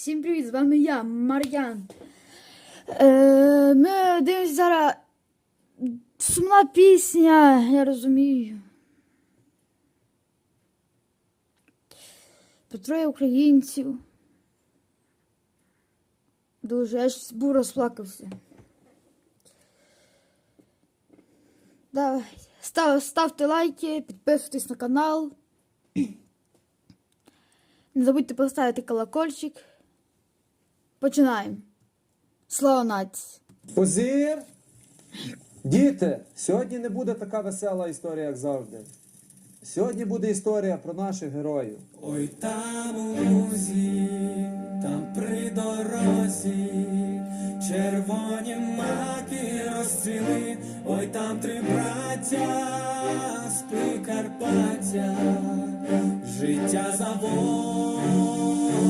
Всім привіт, з вами я, Мар'ян. Е, ми дивимося зараз сумна пісня, я розумію. Про троє українців. Дуже я ж був розплакався. Давай. Став, ставте лайки, підписуйтесь на канал. Не забудьте поставити колокольчик. Починаємо. Слава нації! Позір! Діти, сьогодні не буде така весела історія, як завжди. Сьогодні буде історія про наших героїв. Ой там у лузі, там при дорозі, червоні маки розцвіли, ой там три браття з Прикарпаття, життя за волю